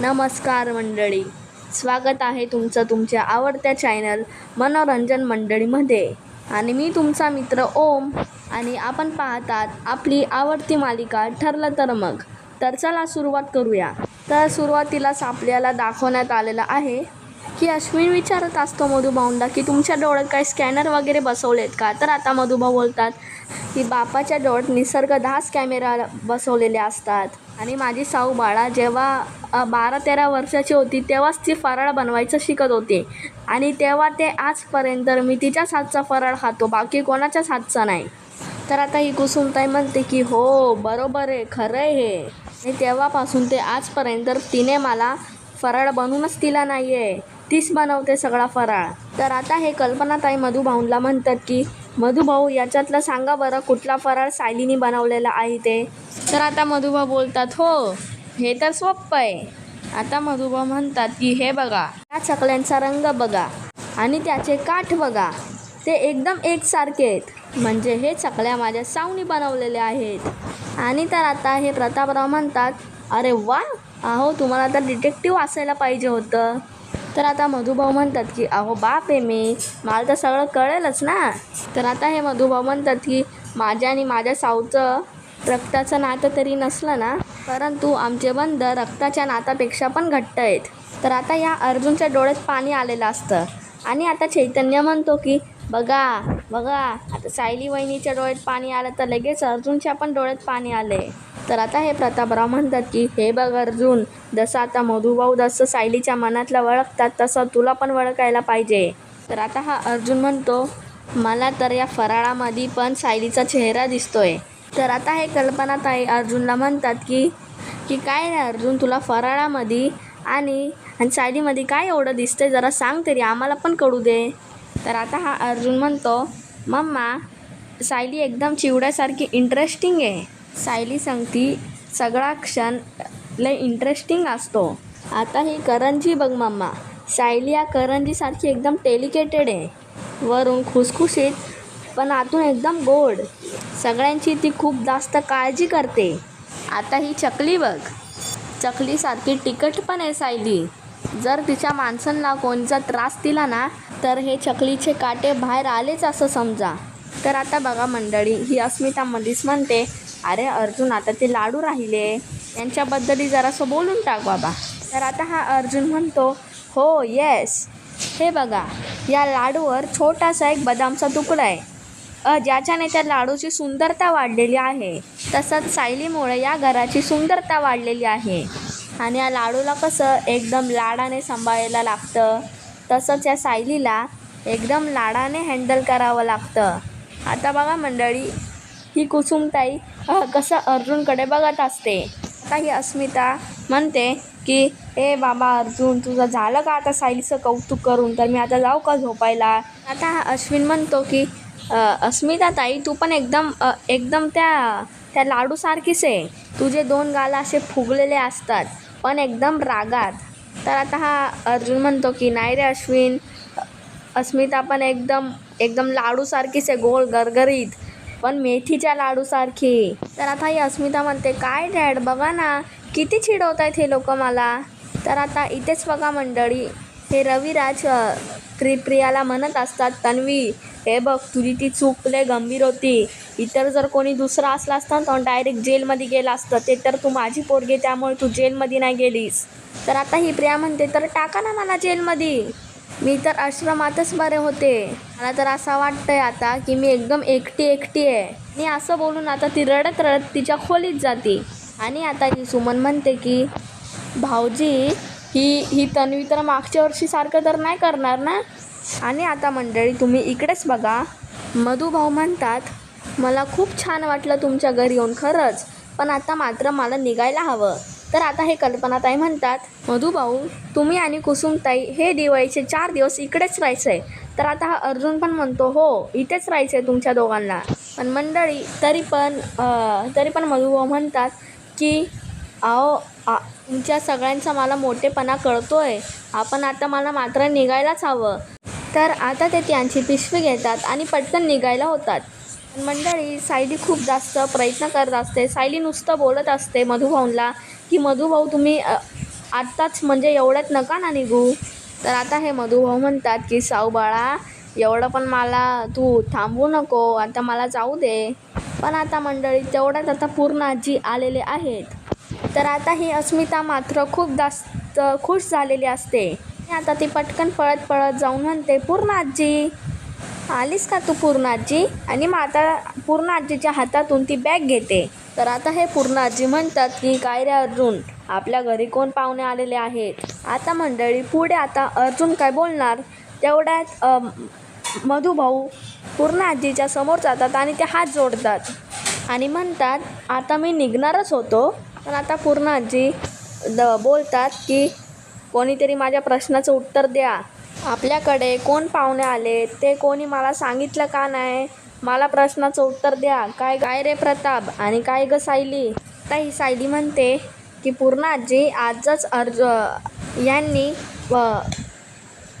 नमस्कार मंडळी. स्वागत आहे तुमचं तुमच्या आवडत्या चॅनल मनोरंजन मंडळीमध्ये. आणि मी तुमचा मित्र ओम. आणि आपण पाहतात आपली आवडती मालिका ठरलं तर मग. तर चला सुरुवात करूया. तर सुरुवातीलाच आपल्याला दाखवण्यात आलेलं आहे की अश्विन विचारत असतो मधुभाऊंना की तुमच्या डोळ्यात काही स्कॅनर वगैरे बसवलेत का? तर आता मधुभाऊ बोलतात की बापाच्या डोळ्यात निसर्ग दहाच कॅमेरा बसवलेले असतात. आणि माझी साऊ बाळा जेव्हा बारा तेरा वर्षाची होती तेव्हाच ती फराळ बनवायचं शिकत होते. आणि तेव्हा ते आजपर्यंत मी तिच्याच हातचा फराळ खातो बाकी कोणाच्याच हातचा नाही. तर आता ही कुसुमताई म्हणते की हो बरोबर आहे खरं आहे हे. आणि तेव्हापासून ते आजपर्यंत तिने मला फराळ बनवूनच तिला नाही आहे तीच बनवते सगळा फराळ. तर आता हे कल्पनाताई मधुभाऊंला म्हणतात की मधुभाऊ याच्यातलं सांगा बरं कुठला फराळ सायलीनी बनवलेला आहे ते? तर आता मधुभाऊ बोलतात हो हे तर सोप्पं आहे. आता मधुभाऊ म्हणतात की हे बघा त्या चकल्यांचा रंग बघा आणि त्याचे काठ बघा. ते एकदम एकसारखे आहेत. म्हणजे हे चकल्या माझ्या सावनी बनवलेल्या आहेत. आणि तर आता हे प्रतापराव म्हणतात अरे वा! अहो तुम्हाला तर डिटेक्टिव्ह असायला पाहिजे होतं. तर आता मधुभाऊ म्हणतात की अहो बाप आहे मी मला तर सगळं कळेलच ना. तर आता हे मधुभाऊ म्हणतात की माझ्या आणि माझ्या साऊचं रक्ताचं नातं तरी नसलं ना परंतु आमचे बंध रक्ताच्या नातापेक्षा पण घट्ट आहेत. तर आता या अर्जुनच्या डोळ्यात पाणी आलेलं असतं. आणि आता चैतन्य म्हणतो की बघा बघा आता सायली वहिनीच्या डोळ्यात पाणी आलं तर लगेच अर्जुनच्या पण डोळ्यात पाणी आले तर आता हे प्रतापराव म्हणतात की हे बघ अर्जुन जसं आता मधुभाऊ जसं सायलीच्या मनातला वळखतात तसं तुला पण वळखायला पाहिजे. तर आता हा अर्जुन म्हणतो मला तर या फराळामध्ये पण सायलीचा चेहरा दिसतोय. तर आता हे कल्पनाताई अर्जुनला म्हणतात की की काय नाही अर्जुन तुला फराळामध्ये आणि आणि सायलीमध्ये काय एवढं दिसतंय? जरा सांग तरी आम्हाला पण कळू दे. तर आता हा अर्जुन म्हणतो मम्मा सायली एकदम चिवड्यासारखी इंटरेस्टिंग आहे. सायली सांगती सगळा क्षण लय इंटरेस्टिंग असतो. आता ही करंजी बघ मम्मा सायली या करंजीसारखी एकदम डेलिकेटेड आहे वरून खुसखुशीत पण आतून एकदम गोड सगळ्यांची ती खूप जास्त काळजी करते. आता ही चकली बघ. चकलीसारखी तिखट पण आहे सायली. जर तिच्या माणसांना कोणचा त्रास दिला ना तर हे चकलीचे काटे बाहेर आलेच असं समजा. तर आता बघा मंडळी ही अस्मिता मधीच म्हणते अरे अर्जुन आता ते लाडू राहिले. यांच्याबद्दलही जरासं बोलून टाक बाबा. तर आता हा अर्जुन म्हणतो हो येस हे बघा या लाडूवर छोटासा एक बदामचा तुकडा आहे. ज्याच्याने त्या लाडूची सुंदरता वाढलेली आहे तसंच सायलीमुळे या घराची सुंदरता वाढलेली आहे. आणि या लाडूला कसं एकदम लाडाने सांभाळायला लागतं तसंच या सायलीला एकदम लाडाने हँडल करावं लागतं. आता बघा मंडळी ही कुसुमताई कसं अर्जुनकडे बघत असते. आता ही अस्मिता म्हणते की ए बाबा अर्जुन तुझं झालं का आता सायलीचं कौतुक करून? तर मी आता जाऊ का झोपायला? आता हा अश्विन म्हणतो की अस्मिता ताई तू पण एकदम एकदम त्या त्या लाडूसारखीच आहे. तुझे दोन गाला असे फुगलेले असतात पण एकदम रागात. तर आता हा अर्जुन म्हणतो की नाही रे अश्विन अस्मिता पण एकदम एकदम लाडूसारखीच आहे गोल गरगरीत. पण मेथीच्या लाडूसारखी. तर आता ही अस्मिता म्हणते काय डॅड बघा ना किती चिडवत आहेत हे लोक मला. तर आता इथेच बघा मंडळी हे रविराज अ, त्रिप्रियाला म्हणत असतात तन्वी हे बघ तुझी ती चूक लय गंभीर होती. इतर जर कोणी दुसरा असला असता तर डायरेक्ट जेलमध्ये गेला असतं ते तर तू माझी पोरगी त्यामुळे तू जेलमध्ये नाही गेलीस. तर आता ही प्रिया म्हणते तर टाका ना मला जेलमध्ये. मी तर आश्रमातच बरे होते. मला तर असं वाटतंय आता की मी एकदम एकटी एकटी आहे. आणि असं बोलून आता ती रडत रडत तिच्या खोलीत जाते. आणि आता ही सुमन म्हणते की भाऊजी ही ही तन्वी तर मागच्या वर्षीसारखं तर नाही करणार ना? आणि आता मंडळी तुम्ही इकडेच बघा. मधुभाऊ म्हणतात मला खूप छान वाटलं तुमच्या घरी येऊन खरंच. पण आता मात्र मला निघायला हवं. तर आता हे कल्पनाताई म्हणतात मधुभाऊ तुम्ही आणि कुसुमताई हे दिवाळीचे चार दिवस इकडेच राहायचं आहे तर आता हा अर्जुन पण म्हणतो हो इथेच राहायचं आहे तुमच्या दोघांना. पण मंडळी तरी पण तरी पण मधुभाऊ म्हणतात की अहो आ तुमच्या सगळ्यांचा मला मोठेपणा कळतो आहे आपण आता मला मात्र निघायलाच हवं. तर आता ते त्यांची पिशवी घेतात आणि पटकन निघायला होतात. मंडळी सायली खूप जास्त प्रयत्न करत असते. सायली नुसतं बोलत असते मधुभाऊंला. की मधुभाऊ तुम्ही आत्ताच म्हणजे एवढ्यात नका ना निघू. तर आता हे मधुभाऊ म्हणतात की साऊ बाळा एवढं पण मला तू थांबू नको आता मला जाऊ दे. पण आता मंडळी तेवढ्यात आता पूर्ण आजी आलेले आहेत. तर आता ही अस्मिता मात्र खूप जास्त खुश झालेली असते. आता ती पटकन पळत पळत जाऊन म्हणते पूर्ण आजी आलीस का तू पूर्ण आजी आणि मग आता पूर्ण आजीच्या हातातून ती बॅग घेते. तर आता हे पूर्ण आजी म्हणतात की काय रे अर्जुन? आपल्या घरी कोण पाहुणे आलेले आहेत? आता मंडळी पुढे आता अर्जुन काय बोलणार? तेवढ्यात मधुभाऊ पूर्ण आजीच्या समोर जातात आणि ते हात जोडतात. आणि म्हणतात आता मी निघणारच होतो. पण आता पूर्ण आजी द बोलतात की कोणीतरी माझ्या प्रश्नाचं उत्तर द्या. आपल्याकडे कोण पाहुणे आले? ते कोणी मला सांगितलं का नाही? मला प्रश्नाचं उत्तर द्या. काय काय रे प्रताप? आणि काय ग सायली? आता ही सायली म्हणते की पूर्ण आजी आजच अर्ज यांनी व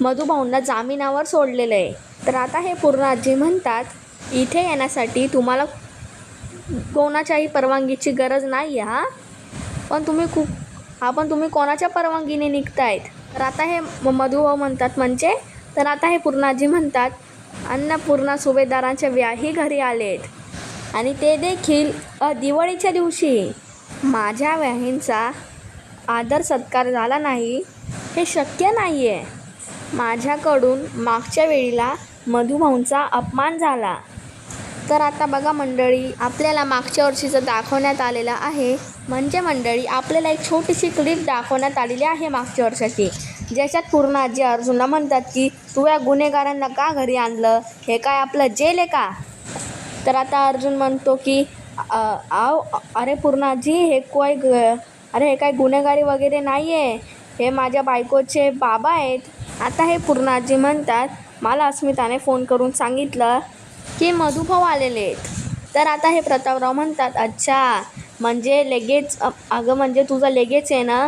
मधुभाऊंना जामिनावर सोडलेलं आहे. तर आता हे पूर्ण आजी म्हणतात इथे येण्यासाठी तुम्हाला कोणाच्याही परवानगीची गरज नाही आहे हां? पण तुम्ही खूप आपण पण तुम्ही कोणाच्या परवानगीने निघतायत? तर आता हे म- मधुभाऊ म्हणतात म्हणजे? तर आता हे पूर्णाजी म्हणतात अन्नपूर्णा सुभेदारांच्या व्याही घरी आलेत आणि ते देखील दिवाळीच्या दिवशी. माझ्या व्याहींचा आदर सत्कार झाला नाही हे शक्य नाही आहे माझ्याकडून मागच्या वेळीला मधुभाऊंचा अपमान झाला. तर आता बघा मंडळी आपल्याला मागच्या वर्षीचं दाखवण्यात आलेलं आहे. म्हणजे मंडळी आपल्याला एक छोटीशी क्लिप दाखवण्यात आलेली आहे मागच्या वर्षाची. ज्याच्यात पूर्ण आजी अर्जुनला म्हणतात की तू या गुन्हेगारांना का घरी आणलं? हे काय आपलं जेल आहे का? तर आता अर्जुन म्हणतो की आव अरे पूर्णाजी हे काय ग अरे हे काय गुन्हेगारी वगैरे नाही आहे हे माझ्या बायकोचे बाबा आहेत. आता हे पूर्णाजी म्हणतात मला अस्मिताने फोन करून सांगितलं की मधुभाऊ आलेले आहेत. तर आता हे प्रतापराव म्हणतात अच्छा म्हणजे लगेच अगं म्हणजे तुझं लगेच आहे ना?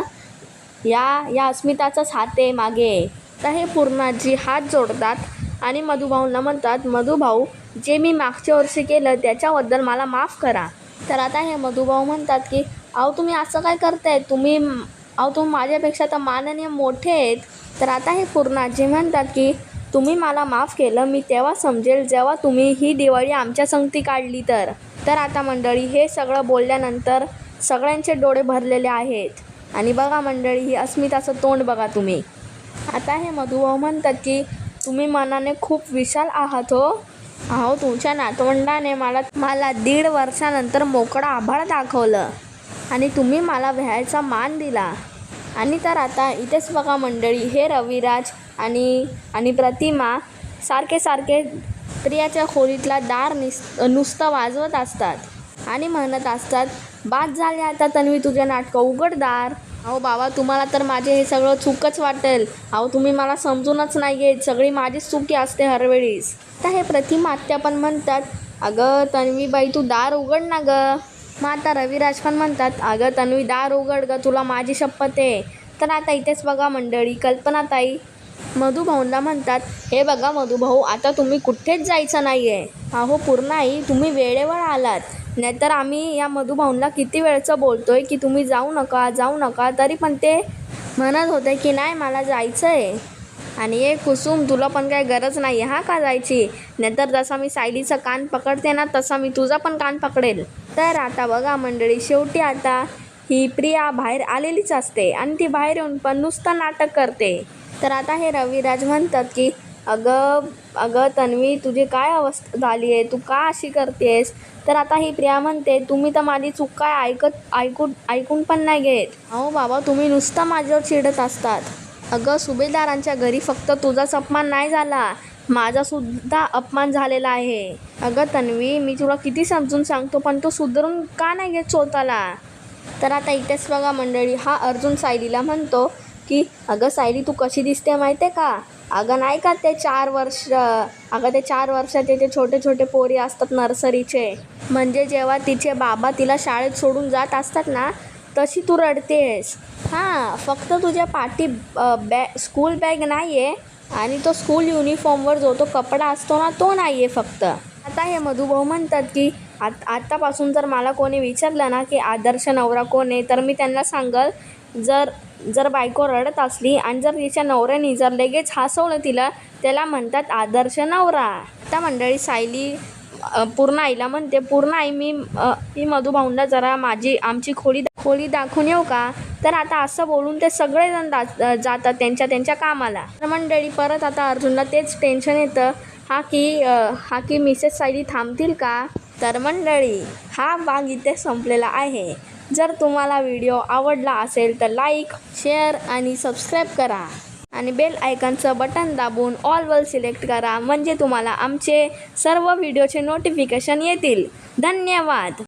या या अस्मिताचाच हात आहे मागे. तर हे पूर्णाजी हात जोडतात आणि मधुभाऊंना म्हणतात मधुभाऊ जे मी मागच्या वर्षी केलं त्याच्याबद्दल मला माफ करा. तर आता हे मधुभाऊ म्हणतात की अहो तुम्ही असं काय करताय? तुम्ही अहो तुम्ही माझ्यापेक्षा तर माननीय मोठे आहेत. तर आता हे पूर्णाजी म्हणतात की तुम्ही मला माफ केलं मी तेव्हा समजेल जेव्हा तुम्ही ही दिवाळी आमच्या संगती काढली तर. तर आता मंडळी हे सगळं बोलल्यानंतर सगळ्यांचे डोळे भरलेले आहेत. आणि बघा मंडळी ही अस्मिताचं तोंड बघा तुम्ही. आता हे मधुभाऊ म्हणतात की तुम्ही मनाने खूप विशाल आहात हो. अहो तुमच्या नातवंडाने मला मला दीड वर्षानंतर मोकळा आभाळ दाखवलं. आणि तुम्ही मला व्यायचा मान दिला. आणि तर आता इथेच बघा मंडळी हे रविराज आणि आणि प्रतिमा सारखे सारखे प्रियाच्या खोलीतला दार निस नुसतं वाजवत असतात आणि म्हणत असतात बाद झाले आता तन्वी तुझे नाटकं उघडदार अहो बाबा तुम्हाला तर माझे हे सगळं चूकच वाटेल. अहो तुम्ही मला समजूनच नाही घेत. सगळी माझीच चुकी असते हरवेळीस. तर हे प्रतिमा आत्या पण म्हणतात अगं तन्वी बाई तू दार उघड ना गं. मग आता रविराज पण म्हणतात अगं तन्वी दार उघड ग. तुला माझी शपथ आहे. तर आता इथेच बघा मंडळी कल्पनाताई. मधुभाऊंना म्हणतात हे बघा मधुभाऊ आता तुम्ही कुठेच जायचं नाही आहे अहो पूर्ण आई तुम्ही वेळेवर आलात. नाहीतर आम्ही या मधुभाऊंना किती वेळचं बोलतो आहे की तुम्ही जाऊ नका जाऊ नका तरी पण ते म्हणत होते की नाही मला जायचं आहे आणि ए कुसुम तुला पण काय गरज नाही हा का जायची? नाहीतर जसा मी सायलीचं कान पकडते ना तसा मी तुझा पण कान पकडेल. तर आता बघा मंडळी शेवटी आता ही प्रिया बाहेर आलेलीच असते आणि ती बाहेर येऊन पण नुसतं नाटक करते. तर आता हे रविराज म्हणतात की अगं अगं तन्वी तुझी काय अवस्था झाली आहे? तू का अशी करतेस? तर आता ही प्रिया म्हणते तुम्ही तर माझी चूक काय ऐकत ऐकून ऐकून पण नाही घेत. अहो बाबा तुम्ही नुसतं माझ्यावर चिडत असतात. अगं सुभेदारांच्या घरी फक्त तुझाच अपमान नाही झाला. माझासुद्धा अपमान झालेला आहे. अगं तन्वी मी तुला किती समजून सांगतो पण तू सुधरून का नाही घेत स्वतःला? तर आता इथेच बघा मंडळी हा अर्जुन सायलीला म्हणतो की अगं सायली तू कशी दिसते माहिती आहे का? अगं नाही का ते चार वर्ष अगं ते चार वर्षाचे ते छोटे छोटे पोरी असतात नर्सरीचे म्हणजे जेव्हा तिचे बाबा तिला शाळेत सोडून जात असतात ना तशी तू रडतेस हां फक्त तुझ्या पाठी बॅ स्कूल बॅग नाही आहे आणि तो स्कूल युनिफॉर्मवर जो तो कपडा असतो ना तो नाही आहे फक्त. आता हे मधुभाऊ म्हणतात की आत आत्तापासून जर मला कोणी विचारलं ना की आदर्श नवरा कोण आहे तर मी त्यांना सांगल जर जर बायको रडत असली आणि जर तिच्या नवऱ्याने जर लगेच हसवलं तिला त्याला म्हणतात आदर्श नवरा. आता मंडळी सायली पूर्ण आईला म्हणते पूर्ण आई मी मी मधुभाऊंना जरा माझी आमची खोली खोली दाखवून येऊ का? तर आता असं बोलून ते सगळेजण दा जातात त्यांच्या त्यांच्या कामाला. तर मंडळी परत आता अर्जुनला तेच टेन्शन येतं. हा की हा की मिसेस सायली थांबतील का? तर मंडळी हा भाग इथे संपलेला आहे. जर तुम्हाला व्हिडिओ आवडला असेल तर लाईक शेअर आणि सबस्क्राईब करा. आणि बेल आयकनचं बटन दाबून ऑलवर सिलेक्ट करा म्हणजे तुम्हाला आमचे सर्व व्हिडिओचे नोटिफिकेशन येतील. धन्यवाद!